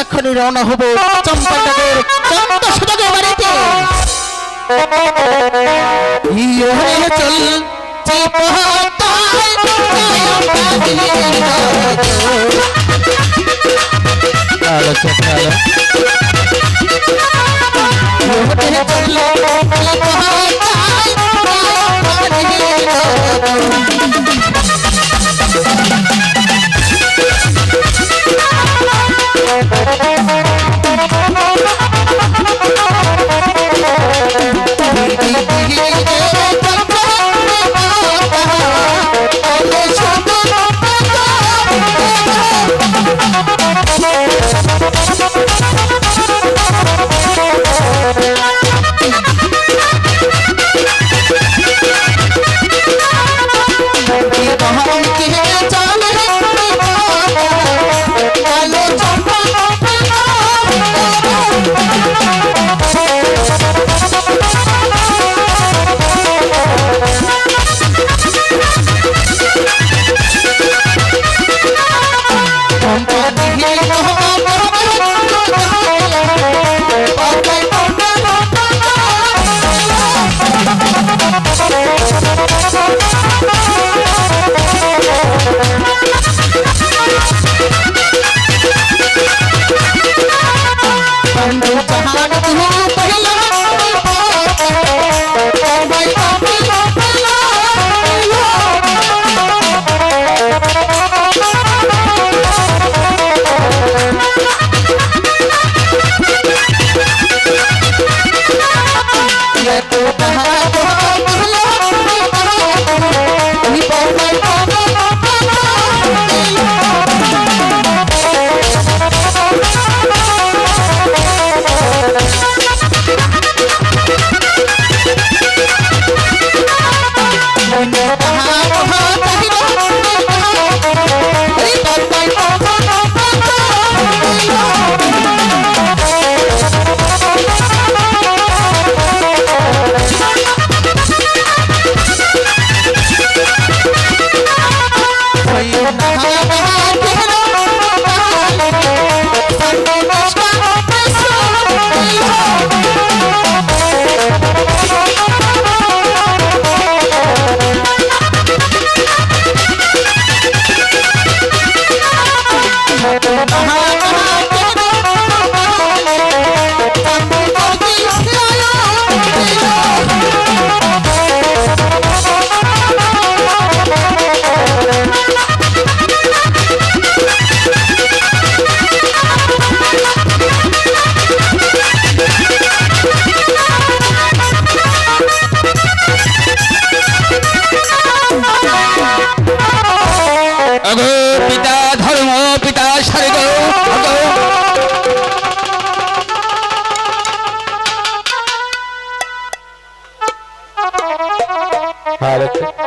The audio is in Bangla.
এখনই রওনা হব চম্পানগর চম্পা সুদাগের বাড়িতে। ইয়ে চল চিপহতায় আলো जहान Yeah. भारत